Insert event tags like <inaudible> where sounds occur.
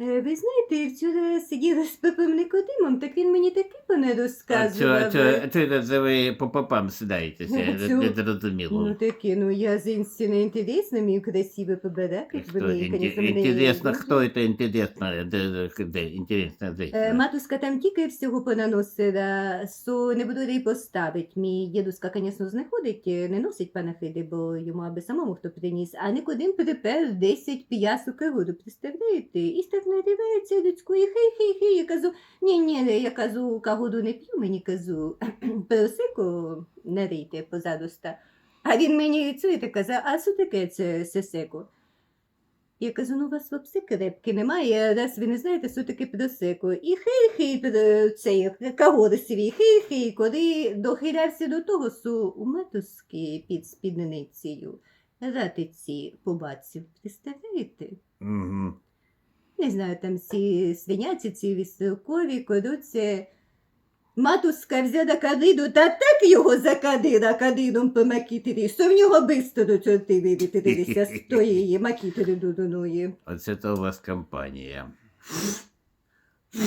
Е, Ви знаєте, вчора сиділа з папом Никодимом, так він мені таки пане А це ви по попам сідаєтеся? Ну, Не, не Ну зрозуміло. таки, ну я женщина интересная, красиво побалакать, Хто, вы мне, конечно, інтересно, хто це інтересно, де, де, де, інтересно, де. Е, там тільки всього понаносила, со не буду й поставить. Мій дідуська, звісно, знаходить, е, не носить панафиди, бо йому аби самому хто приніс, а Никодим припер 10 п'ясок воду, представляєте? І так надивається людську, і хей-хей-хей, я кажу, ні-ні, я кажу, кагоду не п'ю, мені кажу, <clears throat> персику налийте позадуста. А він мені цуєте казав, а що таке це сесеко? Я кажу, ну у вас вовсе крепки немає, раз ви не знаєте, що таке просеко. І хей-хей цей кагор свій, хей-хей, коли дохилявся до того, що у матушки під спідницею ратиці побачив. Представляєте? Угу. Не знаю, там всі свиняці, ці віселкові, кодуці. Матуска взяла кадиду та так його закадила кадидом по макітері, що в нього бисто до чорти вивітрилися з тої <laughs> макітери дудуної. Оце то у вас компанія.